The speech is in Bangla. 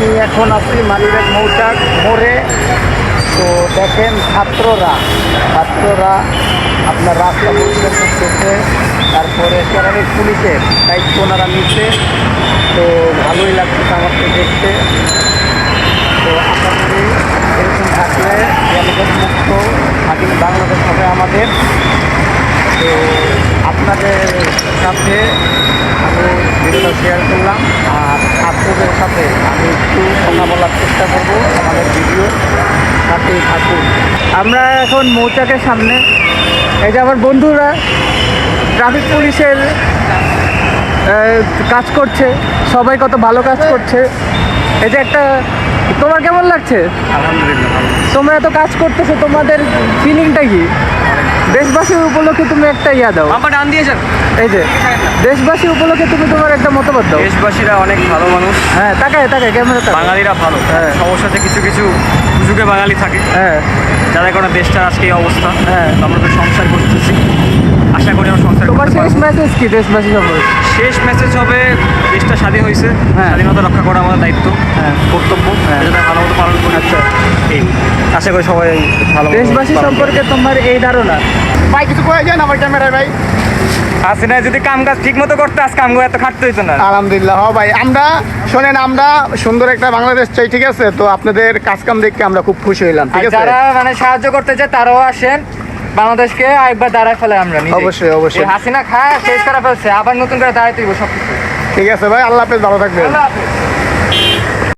আমি এখন আছি মালিবাগ মৌচাক মোড়ে। তো দেখেন ছাত্ররা ছাত্ররা আপনার রাস্তা পরিষ্কার করছে, তারপরে ট্রাফিক পুলিশের দায়িত্ব ওনারা নিচ্ছে। তো ভালোই লাগছে আমাকে দেখতে। তো আশা করি এরকম থাকলে মুক্ত, স্বাধীন বাংলাদেশ হবে আমাদের। তো আপনাদের সাথে আমি ভিডিওটা শেয়ার করলাম, আর ছাত্রদের সাথে একটু কথা বলার চেষ্টা করব আমাদের ভিডিও। থাকুন। আমরা এখন মৌচাকের সামনে। এই যে আমার বন্ধুরা ট্রাফিক পুলিশের কাজ করছে। সবাই কত ভালো কাজ করছে। এই যে একটা তোমার কেমন লাগছে? আলহামদুলিল্লাহ তোমরা এত কাজ করতেছো তোমাদের ফিলিংটা কি? দেশবাসীর উপলক্ষে তুমি একটা ইয়া দাও। আমার ডান দিয়েছেন এই যে দেশবাসী উপলক্ষে তুমি তোমার একটা মতামত দাও। দেশবাসীরা অনেক ভালো মানুষ। হ্যাঁ তাকায় তাকায় ক্যামেরা তাকায়। বাঙালিরা ভালো। হ্যাঁ। সমস্যাতে কিছু কিছু সুযোগে বাঙালি থাকে। হ্যাঁ। যাদের কারণে দেশটা আজকে এই অবস্থা। হ্যাঁ। আমরা তো সংসার করতেছি। আশা করি আমরা সংসার তোমার শেষ মেসেজ কি? দেশবাসী সম্পর্কে শেষ মেসেজ হবে দেশটা স্বাধীন হয়েছে হ্যাঁ। স্বাধীনতা রক্ষা করা আমাদের দায়িত্ব হ্যাঁ। কর্তব্য হ্যাঁ। যেটা ভালো মতো পালন করি আচ্ছা। এই আশা করি সবাই ভালো দেশবাসী সম্পর্কে তোমার এই ধারণা? ভাই কিছু কয়ে যান আমার ক্যামেরায় ভাই। হাসিনা যদি কাম কাজ ঠিক মতো করতে আজ কাম এত খাটতে হইতো না। আলহামদুলিল্লাহ হ ভাই। আমরা শোনেন আমরা সুন্দর একটা বাংলাদেশ চাই ঠিক আছে? তো আপনাদের কাজ কাম দেখে আমরা খুব খুশি হইলাম ঠিক আছে? যারা মানে সাহায্য করতে চায় তারাও আসেন। বাংলাদেশকে একবার দাঁড়ায় ফেলে আমরা অবশ্যই, অবশ্যই। হাসিনা খায় শেষ করে ফেলছে আবার নতুন করে দাঁড়াইতে দিব সবকিছু ঠিক আছে ভাই আল্লাহ হাফেজ ভালো থাকবেন আল্লাহ হাফেজ।